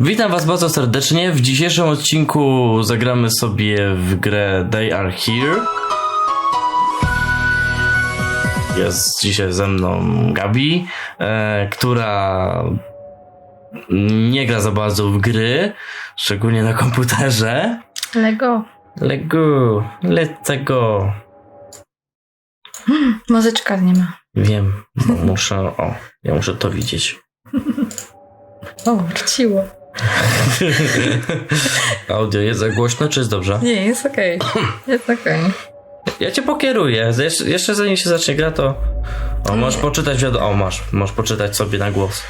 Witam Was bardzo serdecznie. W dzisiejszym odcinku zagramy sobie w grę They Are Here. Jest dzisiaj ze mną Gabi, e, która nie gra za bardzo w gry, szczególnie na komputerze. Lego. Lego, let's go. Muzyczka nie ma. Wiem, bo muszę, o, ja muszę to widzieć. O, wróciło. Audio jest za głośno, czy jest dobrze? Nie, jest okej. Jest okej. Ja cię pokieruję. Jeszcze, jeszcze zanim się zacznie gra, to. O, możesz poczytać wiadomo. O, masz. Możesz poczytać sobie na głos.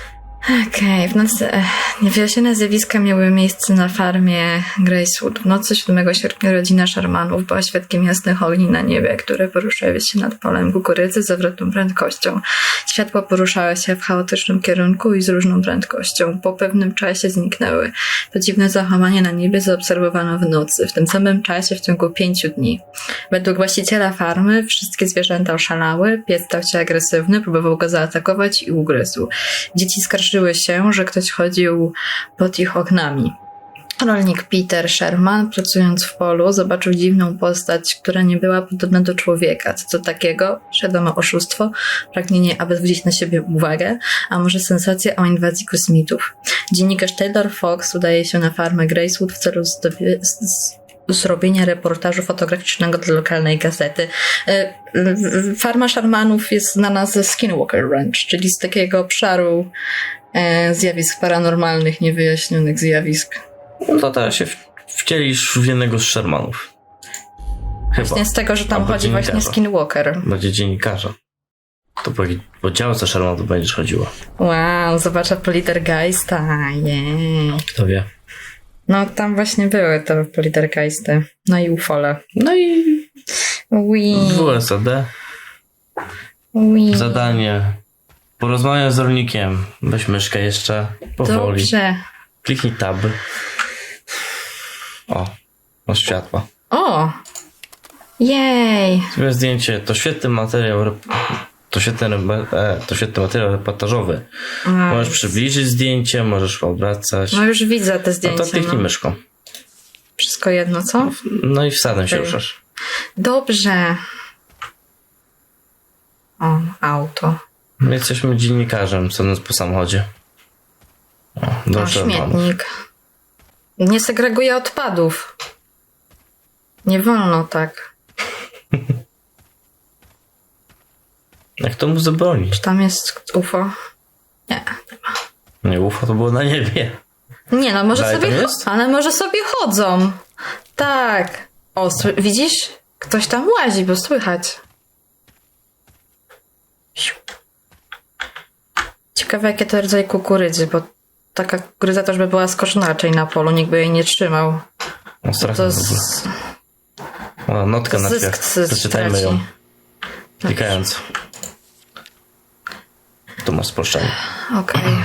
Okej, w nocy e, niewyjaśnione zjawiska miały miejsce na farmie Gracewood. W nocy 7 sierpnia rodzina Shermanów była świadkiem jasnych ogni na niebie, które poruszały się nad polem kukurydzy z zawrotną prędkością. Światła poruszały się w chaotycznym kierunku i z różną prędkością. Po pewnym czasie zniknęły. To dziwne zachowanie na niebie zaobserwowano w nocy, w tym samym czasie w ciągu pięciu dni. Według właściciela farmy wszystkie zwierzęta oszalały, pies stał się agresywny, próbował go zaatakować i ugryzł. Dzieci skarżyły się, że ktoś chodził pod ich oknami. Rolnik Peter Sherman, pracując w polu, zobaczył dziwną postać, która nie była podobna do człowieka. Co to takiego? Świadome oszustwo, pragnienie, aby zwrócić na siebie uwagę, a może sensacja o inwazji kosmitów. Dziennikarz Taylor Fox udaje się na farmę Gracewood w celu zrobienia reportażu fotograficznego dla lokalnej gazety. E, Farma Shermanów jest znana ze Skinwalker Ranch, czyli z takiego obszaru zjawisk paranormalnych, niewyjaśnionych zjawisk. No to teraz się wcielisz w jednego z Shermanów. Chyba. Właśnie z tego, że tam Albo chodzi właśnie. Skinwalker. Będzie dziennikarza. To po, po działce Shermanów będziesz chodziła. Wow, zobaczę Politergeista, jej. Kto wie. No tam właśnie były te Politergeisty. No i ufole. No i Ui, WSAD. ui. Zadanie. Porozmawiam z rolnikiem. Weź myszkę jeszcze. Powoli. Dobrze. Kliknij tab. O. O światła. O! Jej! Sobie zdjęcie. To świetny materiał. rep- To świetny, rep- e, to świetny materiał reportażowy. Możesz przybliżyć zdjęcie, możesz obracać. No już widzę te No to zdjęcia. kliknij No. myszką. Wszystko jedno, co? No i wsadem się Okej. ruszasz. Dobrze. O, auto. My jesteśmy dziennikarzem, sądząc po samochodzie. O, O, dobrze mam. śmietnik. Nie segreguje odpadów. Nie wolno tak. Jak to mu zabronić? Czy tam jest UFO? Nie. Nie UFO to było na niebie. Nie, no może Dalej sobie tam cho- jest? ale może sobie chodzą. Tak. O, sły- widzisz? Ktoś tam łazi, bo słychać. Siu. Ciekawe, jakie to rodzaj kukurydzy, bo taka kukurydza też by była skoczona raczej na polu, nikt by jej nie trzymał. No strach To z... O, notka na chwilę. Przeczytajmy ją. Klikając. Tu masz sproszczenie. Okej. Mm,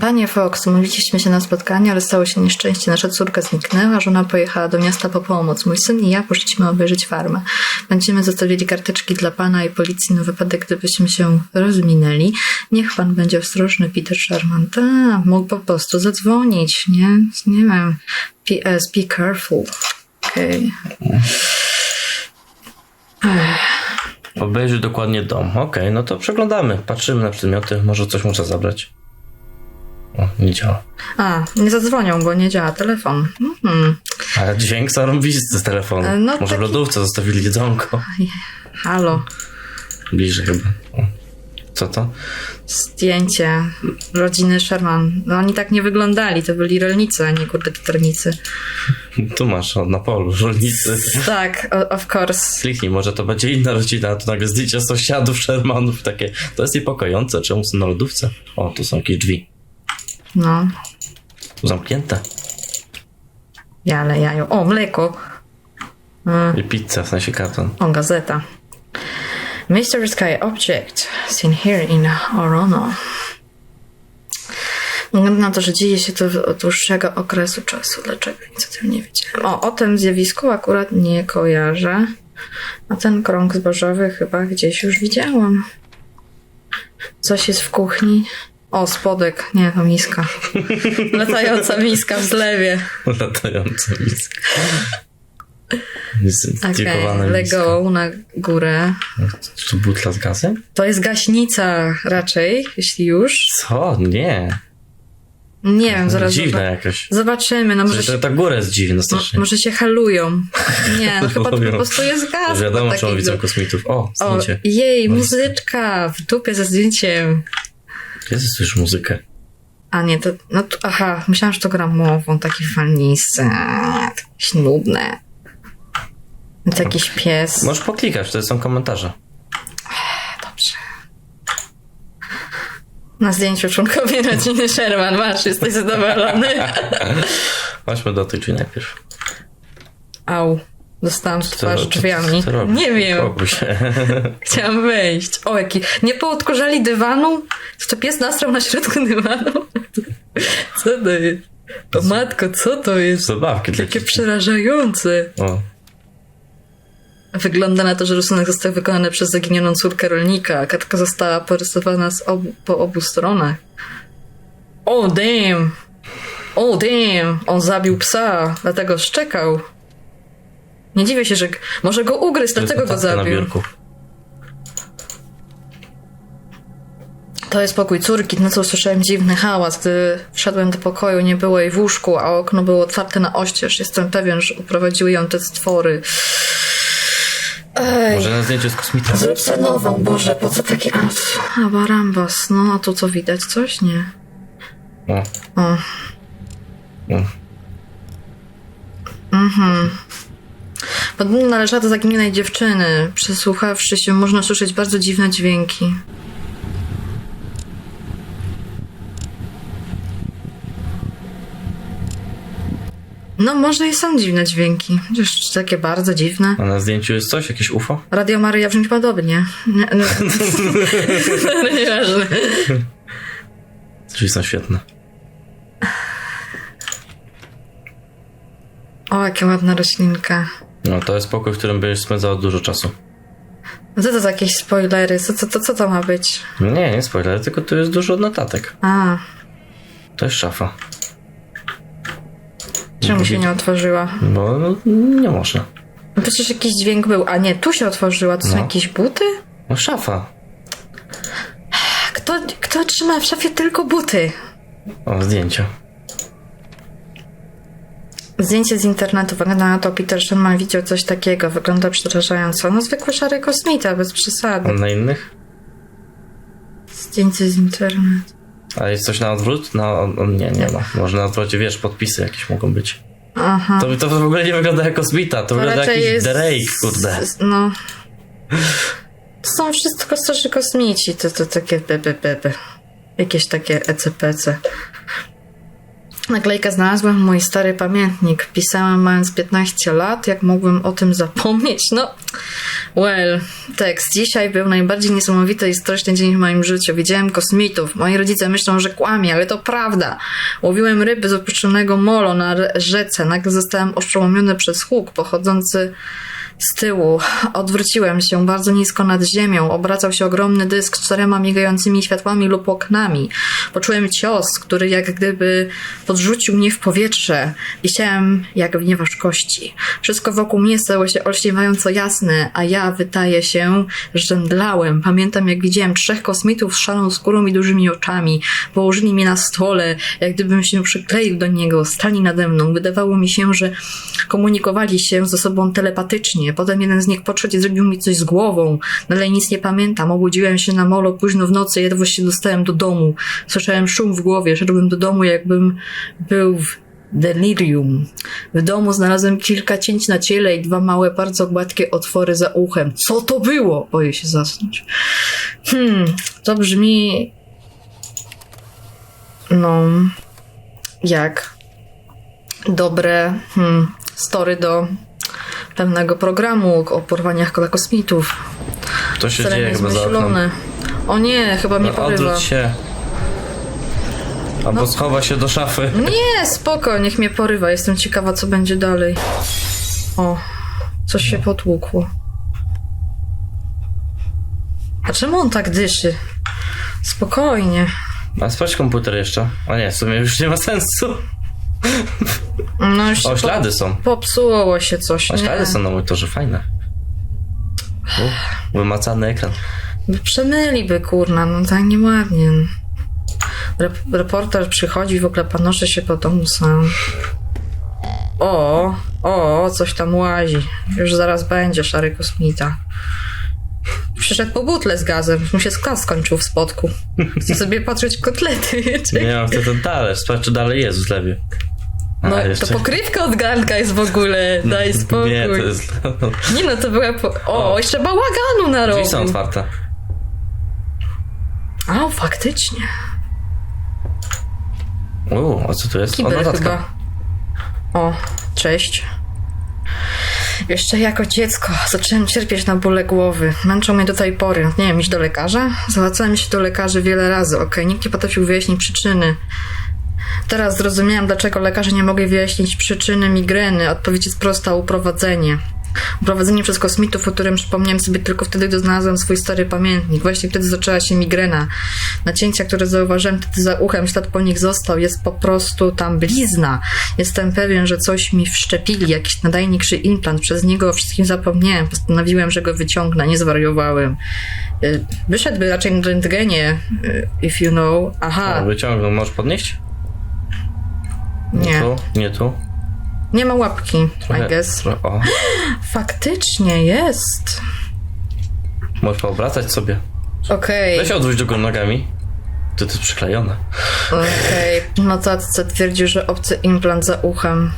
Panie Fox, umówiliśmy się na spotkanie, ale stało się nieszczęście. Nasza córka zniknęła, żona pojechała do miasta po pomoc. Mój syn i ja poszliśmy obejrzeć farmę. Będziemy zostawili karteczki dla pana i policji na wypadek, gdybyśmy się rozminęli. Niech pan będzie ostrożny, Peter Sherman. Tak, mógł po prostu zadzwonić, nie? Nie wiem. PS, be careful. Okej. Obejrzyj dokładnie dom. Okej, no to przeglądamy. Patrzymy na przedmioty. Może coś muszę zabrać. O, nie działa. A, nie zadzwonią, bo nie działa telefon. Mhm. Ale dźwięk zarąbisty z telefonu. E, no Może w taki- lodówce zostawili jedzonko. Halo. Bliżej chyba. O. Co to? zdjęcie rodziny Sherman. No oni tak nie wyglądali, to byli rolnicy, a nie kurde gitarnicy. Tu masz, o, na polu, rolnicy. Tak, of course. Kliknij, może to będzie inna rodzina, a tu nagle zdjęcia sąsiadów, Shermanów, takie. To jest niepokojące, czemu są na lodówce? O, tu są jakieś drzwi. No, zamknięte. jale jajo. O, mleko. Mm, I pizza, w sensie karton. o, gazeta. Mystery Sky Object seen here in Orono. Wygląda na to, że dzieje się to od dłuższego okresu czasu. Dlaczego nic o tym nie wiedziałem? O, o tym zjawisku akurat nie kojarzę. A ten krąg zbożowy chyba gdzieś już widziałam. Coś jest w kuchni. O, spodek. Nie, to miska. Latająca miska w zlewie. Latająca miska. Miska. Lego na górę. Czy to butla z gazem? To jest gaśnica raczej, jeśli już. Co? Nie. Nie wiem, zaraz Dziwne zoba- jakoś. zobaczymy. No może, się, ta góra jest dziwna strasznie. może się halują. Nie, no chyba to po prostu jest gaz. Wiadomo, czemu widzą kosmitów. O, O, zdjęcie. jej, Walizka. muzyczka w dupie ze zdjęciem. Kiedy słyszysz muzykę? A nie, to, no to, aha, myślałam, że to gramofon, taki fanisy, jakieś nudne. To jakiś pies. Możesz poklikać, to są komentarze. Dobrze. Na zdjęciu członkowie rodziny Sherman, masz, jesteś zadowolony? Chodźmy do tych drzwi najpierw. Au, dostałam w Co- twarz co- drzwiami. co robisz? Nie wiem, chciałam wejść. O, jaki, nie poodkurzali dywanu? Czy to pies nastrał na środku dywanu? Co to jest? O matko, co to jest? Zabawki Jakie dzieci. przerażające. O, Wygląda na to, że rysunek został wykonany przez zaginioną córkę rolnika, a kartka została porysowana obu, po obu stronach. O, damn! O, damn! On zabił psa, dlatego szczekał. Nie dziwię się, że... Może go ugryzł, dlatego go zabił. To jest pokój córki. No co, usłyszałem dziwny hałas. Gdy wszedłem do pokoju, nie było jej w łóżku, a okno było otwarte na oścież. Jestem pewien, że uprowadziły ją te stwory. Ej. Może na zdjęciu z kosmitą. Zrób se nową, Boże, po co taki art? A barambas, no a tu co widać? Coś? Nie. O, O. o. Mhm. Podobno należała do zaginionej dziewczyny. Przysłuchawszy się, można słyszeć bardzo dziwne dźwięki. No, może i są dziwne dźwięki. Chociaż takie bardzo dziwne. A na zdjęciu jest coś? Jakieś UFO? Radio Maryja brzmi podobnie. Nie. Ale Nieważne. Drzwi są świetne. O, jakie ładna roślinka. No, to jest pokój, w którym będziesz spędzał dużo czasu. No co to za jakieś spoilery? Co, co, to, co to ma być? Nie, nie spoiler, tylko tu jest dużo notatek. A, To jest szafa. czemu się nie otworzyła? Bo no, nie można. No przecież jakiś dźwięk był. A nie, tu się otworzyła. To są No. jakieś buty? No szafa. Kto, kto trzyma w szafie tylko buty? O, zdjęcia. Zdjęcie z internetu. Wygląda na to, Peter Sherman widział coś takiego. Wygląda przerażająco. No zwykły szary kosmita, bez A przesady. na innych? Zdjęcie z internetu. A jest coś na odwrót? No, nie, nie ma. Może na odwrocie, wiesz, podpisy jakieś mogą być. Aha. To, to w ogóle nie wygląda jak kosmita, to, wygląda jak jakiś Drake, kurde. No. To są wszystko starzy kosmici. To, to takie bebe, bebe. Jakieś takie ECPC. Naklejkę znalazłem mój stary pamiętnik. Pisałem mając 15 lat. Jak mogłem o tym zapomnieć? No, well, tekst. Dzisiaj był najbardziej niesamowity i straszny dzień w moim życiu. Widziałem kosmitów. Moi rodzice myślą, że kłamie, ale to prawda. Łowiłem ryby z opuszczonego molo na rzece. Nagle zostałem oszczęłomiony przez huk pochodzący z tyłu. Odwróciłem się bardzo nisko nad ziemią. Obracał się ogromny dysk z czterema migającymi światłami lub oknami. Poczułem cios, który jak gdyby podrzucił mnie w powietrze. Wisiałem jak w nieważkości. Wszystko wokół mnie stało się olśniewająco jasne, a ja, wydaje się, że mdlałem. Pamiętam, jak widziałem trzech kosmitów z szarą skórą i dużymi oczami. Położyli mnie na stole, jak gdybym się przykleił do niego. Stali nade mną. Wydawało mi się, że komunikowali się ze sobą telepatycznie. Potem jeden z nich podszedł i zrobił mi coś z głową. Dalej nic nie pamiętam. Obudziłem się na molo późno w nocy, ledwo się dostałem do domu. Słyszałem szum w głowie. Szedłem do domu, jakbym był w delirium. W domu znalazłem kilka cięć na ciele i dwa małe, bardzo gładkie otwory za uchem. Co to było? Boję się zasnąć. Hmm, to brzmi... No... Jak dobre hmm, story do pewnego programu o porwaniach kosmitów. To się Wcale dzieje chyba za oknem. O nie, chyba mnie No, porywa. się. Albo No. schowa się do szafy. Nie, spoko, niech mnie porywa. Jestem ciekawa, co będzie dalej. O, coś się potłukło. A czemu on tak dyszy? Spokojnie. A sprawdź komputer jeszcze. O nie, w sumie już nie ma sensu. No już O, ślady są. po, popsuło się coś, O, nie? ślady są na monitorze, fajne. U, wymacany ekran. Przemyliby, kurna, no tak nieładnie. Rep reporter przychodzi, w ogóle panoszy się po domu sam. O, o, coś tam łazi. Już zaraz będzie szary kosmita. Przyszedł po butle z gazem, mu się sklas skończył w spodku. Chce sobie patrzeć kotlety. Czy... Nie wtedy ten talerz, czy dalej jest w zlewie. A, No, jeszcze- to pokrywka od garnka jest w ogóle. Daj spokój. Nie, to jest... Nie no, to była po... O, O. jeszcze bałaganu narobił. Drzwi są otwarte. A, faktycznie. Uuu, a co tu jest? O, Kibel notatka. chyba. O, cześć. Jeszcze jako dziecko zacząłem cierpieć na bóle głowy. Męczą mnie do tej pory. Nie wiem, iść do lekarza? Zwracałem się do lekarzy wiele razy, okej, nikt nie potrafił wyjaśnić przyczyny. Teraz zrozumiałem, dlaczego lekarze nie mogli wyjaśnić przyczyny migreny. Odpowiedź jest prosta, uprowadzenie. Uprowadzenie przez kosmitów, o którym przypomniałem sobie tylko wtedy, gdy znalazłem swój stary pamiętnik. Właśnie wtedy zaczęła się migrena. Nacięcia, które zauważyłem wtedy za uchem, ślad po nich został. Jest po prostu tam blizna. Jestem pewien, że coś mi wszczepili, jakiś nadajnik czy implant. Przez niego o wszystkim zapomniałem. Postanowiłem, że go wyciągnę. Nie zwariowałem. Y, Wyszedłby raczej na rentgenie, y, if you know. Aha, O, wyciągnął, możesz podnieść? nie. Tu, nie tu. Nie ma łapki, I guess. trochę- O, Faktycznie jest. możesz poobracać sobie. Okej. Weź odwróć do góry nogami. To, jest przyklejone. Okej, w notatce twierdził, że obcy implant za uchem.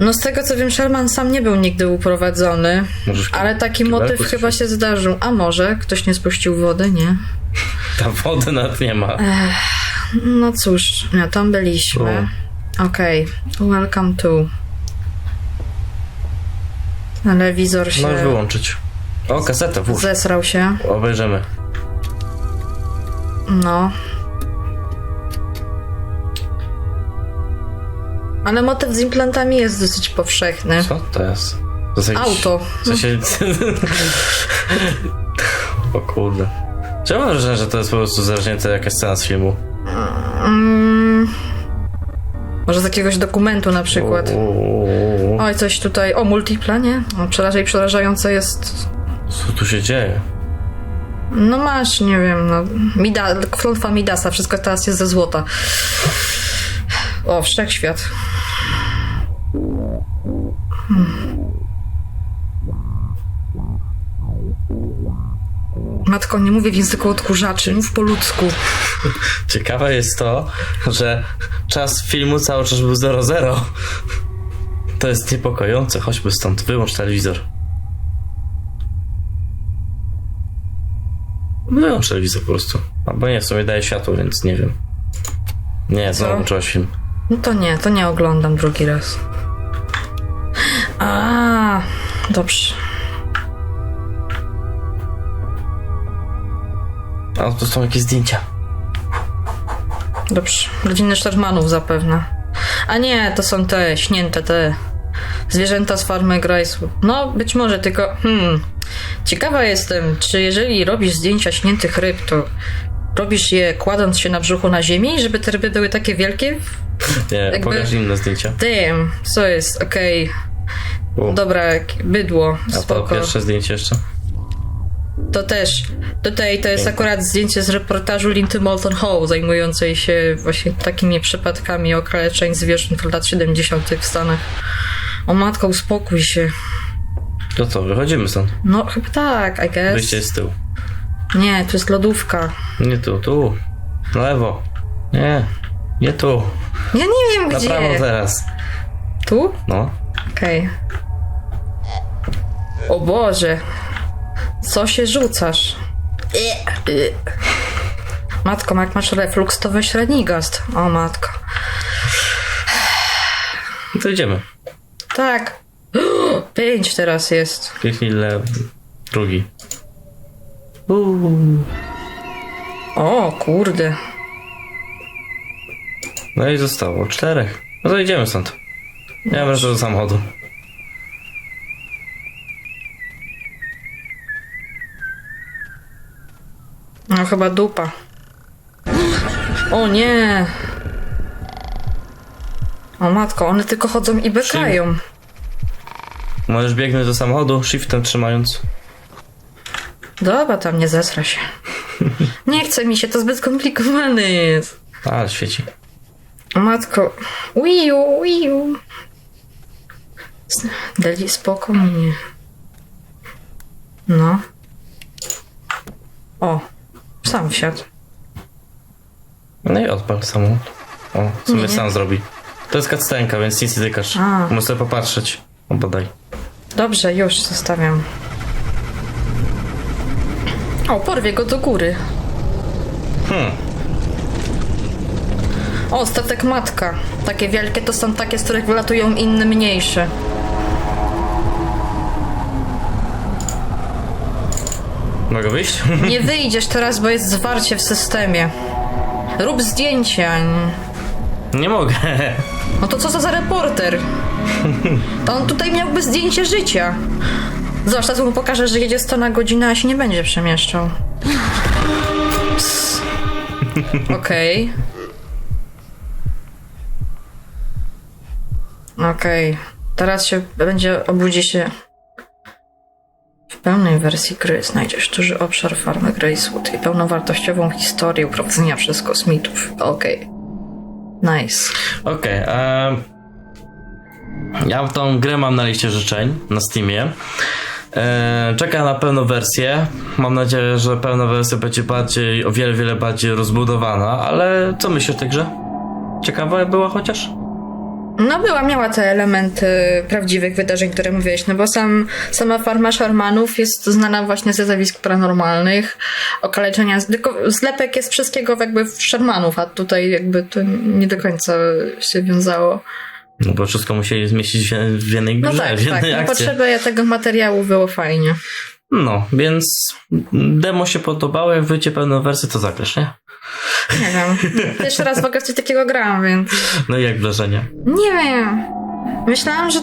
No z tego co wiem, Sherman sam nie był nigdy uprowadzony, Możesz ale taki motyw chyba się zdarzył. A może ktoś nie spuścił wody, nie? Tam wody nawet nie ma. No cóż, no, tam byliśmy. Okej, welcome to. Telewizor się Możesz wyłączyć. O, kasetę, włóż. zesrał się. Obejrzymy. No. Ale motyw z implantami jest dosyć powszechny. Co to jest? Jest jakiś... Auto. W sensie... o kurde. Czy mam wrażenie, że to jest po prostu zacznięta jakaś scena z filmu? Mm, może z jakiegoś dokumentu na przykład. Oj, coś tutaj. O, multipla, nie? Przerażaj, przerażające jest. Co tu się dzieje? No masz, nie wiem, no. Mida, klątwa Midasa, wszystko teraz jest ze złota. O, wszechświat. Hmm. Matko, nie mówię w języku odkurzaczy, mów po ludzku. Ciekawe jest to, że czas filmu cały czas był 0-0. To jest niepokojące. Chodźmy stąd. Wyłącz telewizor. Wyłącz telewizor po prostu. Albo nie, w sumie daje światło, więc nie wiem. Nie, znowu włączyłaś film. No to nie, to nie oglądam drugi raz. A, dobrze. A to są jakieś zdjęcia. Dobrze. Rodziny Shermanów zapewne. A nie, to są te śnięte te zwierzęta z farmy Gracewood. No, być może, tylko hmm. Ciekawa jestem, czy jeżeli robisz zdjęcia śniętych ryb, to robisz je kładąc się na brzuchu na ziemi, żeby te ryby były takie wielkie? Nie, Jakby- pokaż inne zdjęcia. Damn, co jest? Okej. U, Dobra, bydło, a to spoko. pierwsze zdjęcie jeszcze? To też. Tutaj to jest akurat zdjęcie z reportażu Linty Moulton Hall, zajmującej się właśnie takimi przypadkami okaleczeń zwierząt lat 70. w Stanach. O matko, uspokój się. To co, wychodzimy stąd. No, chyba tak, I guess. Wyjście z tyłu. Nie, tu jest lodówka. Nie tu, tu. Na lewo. Nie, nie tu. Ja nie wiem Na gdzie. prawo teraz. Tu? No. Okej. O Boże. Co się rzucasz? E, e. Matko, jak masz reflux, to weź renigast. O matko. No to idziemy. Tak. Pięć teraz jest. Kliknij lewy. Drugi. Uuu. O, kurde. No i zostało czterech. No to idziemy stąd. Ja wreszcie do samochodu. Chyba dupa. O nie! O matko, one tylko chodzą i bekają. Możesz biegnąć do samochodu, shiftem trzymając. Dobra, tam nie zesra się. Nie chce mi się, to zbyt skomplikowane jest. A, świeci. O matko. Uiu, uiu. Dali spokojnie. No. O, sam wsiadł. No i odpal samochód. O, w sumie Nie. sam zrobi. To jest kactenka, więc nic nie tykasz. A. Możesz sobie popatrzeć. O, badaj. Dobrze, już zostawiam. O, porwie go do góry. Hmm. O, statek matka. Takie wielkie to są takie, z których wylatują inne mniejsze. Mogę wyjść? Nie wyjdziesz teraz, bo jest zwarcie w systemie. Rób zdjęcia. nie mogę. No to co to za reporter? To on tutaj miałby zdjęcie życia. Zobacz, teraz mu pokażę, że jedzie 100 na godzinę, a się nie będzie przemieszczał. Ps. Okej. Okej. Teraz się będzie, obudzi się pełnej wersji gry znajdziesz duży obszar farmy Gracewood i pełnowartościową historię prowadzenia przez kosmitów. Okej. Nice. Okej, em, ja tą grę mam na liście życzeń na Steamie. E, czekam na pełną wersję. Mam nadzieję, że pełna wersja będzie bardziej, o wiele, wiele bardziej rozbudowana, ale co myślisz o tej grze? Ciekawa była chociaż? No była, miała te elementy prawdziwych wydarzeń, które mówiłeś, no bo sam, sama farma Shermanów jest znana właśnie ze zjawisk paranormalnych, okaleczenia, tylko zlepek jest wszystkiego jakby w Shermanów, a tutaj jakby to nie do końca się wiązało. No bo wszystko musieli zmieścić w, jednej No grze, tak, w tak, jednej na akcji. potrzeby tego materiału było fajnie. No, więc demo się podobało, jak wyjdzie pełną wersję, to zagrasz, nie? Nie wiem, pierwszy raz w ogóle coś takiego grałam, więc No i jak wrażenie? nie wiem. Myślałam, że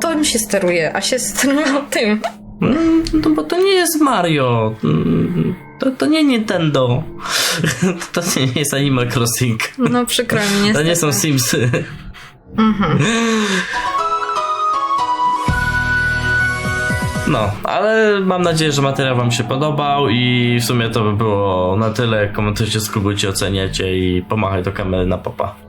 to mi się steruje, a się sterowało tym. Mm, No bo to nie jest Mario. Mm, To, to nie Nintendo. To nie jest Animal Crossing. No przykro mi, niestety. To nie są Simsy. Mhm. No, ale mam nadzieję, że materiał Wam się podobał i w sumie to by było na tyle. Komentujcie, skubujcie, oceniacie i pomachaj do kamery na popa. Pa!